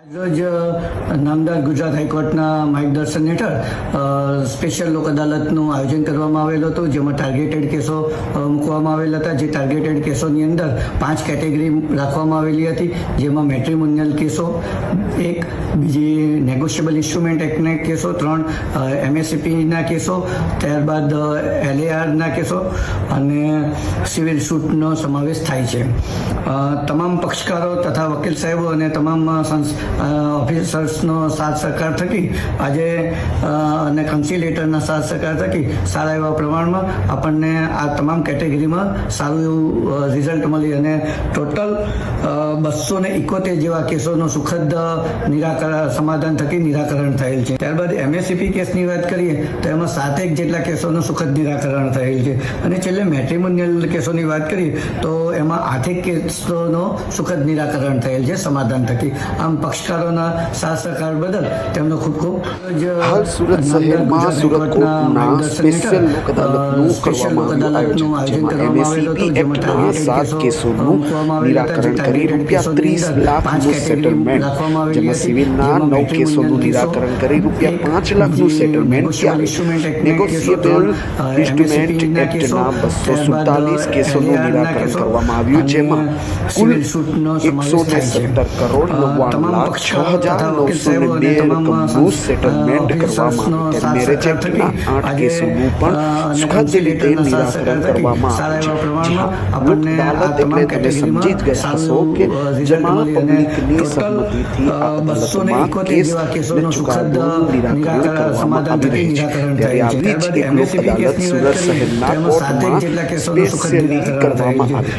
આજરોજ નામદાર ગુજરાત હાઈકોર્ટના માર્ગદર્શન હેઠળ સ્પેશિયલ લોક અદાલતનું આયોજન કરવામાં આવેલું હતું જેમાં ટાર્ગેટેડ કેસો મૂકવામાં આવેલા હતા. જે ટાર્ગેટેડ કેસોની અંદર પાંચ કેટેગરી રાખવામાં આવેલી હતી જેમાં મેટ્રિમોનિયલ કેસો એક બીજી નેગોશિયેબલ ઇન્સ્ટ્રુમેન્ટ એક્ટના કેસો ત્રણ એમએસસીપીના કેસો ત્યારબાદ એલએઆરના કેસો અને સિવિલ સૂટનો સમાવેશ થાય છે. તમામ પક્ષકારો તથા વકીલ સાહેબો અને તમામ સંસ- અ, ઓફિસર્સનો સાથ સહકાર થકી આજે અને કન્સિલેટરના સાથ સહકાર થકી સારા એવા પ્રમાણમાં આપણને આ તમામ કેટેગરીમાં સારું એવું રિઝલ્ટ મળી અને ટોટલ બસો ને ઇકોતેર જેવા કેસોનું સુખદ નિરાકરણ, સમાધાન થકી નિરાકરણ થયેલ છે. ત્યારબાદ એમએસસીપી કેસની વાત કરીએ, તો એમાં સાતેક જેટલા કેસોનું સુખદ નિરાકરણ થયેલ છે. અને છેલ્લે મેટ્રિમોનિયલ કેસોની વાત કરીએ, તો એમાં આઠેક કેસોનો સુખદ નિરાકરણ થયેલ છે, સમાધાન થકી. આમ પક્ષકારોના સાથ સહકાર બદલ તેમનો ખૂબ ખૂબ જ હાલ સુરત શહેરમાં સુરત કોર્ટના સ્પેશિયલ લોક અદાલતનું કરવામાં આવ્યું આયોજન જેમાં MSCP એક્ટના સાત કેસોનું નિરાકરણ કરી રૂપિયા ત્રીસ લાખનું સેટલમેન્ટ જેમાં સિવિલના નવ કેસોનું નિરાકરણ કરી રૂપિયા પાંચ લાખનું સેટલમેન્ટ ત્યારે નેગોશિયેબલ ઇન્સ્ટ્રુમેન્ટ એક્ટના બસો સુડતાલીસ કેસોનું નિરાકરણ કરવામાં આવ્યું જેમાં કુલ એકસો સત્તર કરોડ નવ્વાણું લાખ છ હજાર નવસો ને બે રકમનું સેટલમેન્ટ કરવામાં આવ્યું ત્યારે મેરેજ એક્ટના આઠ કેસોનું પણ સુખદ રીતે નિરાકરણ કરવામાં આવ્યું છે જી હા, લોક અદાલત એટલે તમે સમજી જ ગયા હશો કે જેમાં પબ્લિકની સહમતિથી આ અદાલતમાં કેસ અને ચુકાદોનું નિરાકરણ કરવામાં આવી રહી છે ત્યારે આવી જ એક લોક અદાલત સુરત શહેરના કોર્ટમાં સ્પેશિયલી કરવામાં આવી રહી છે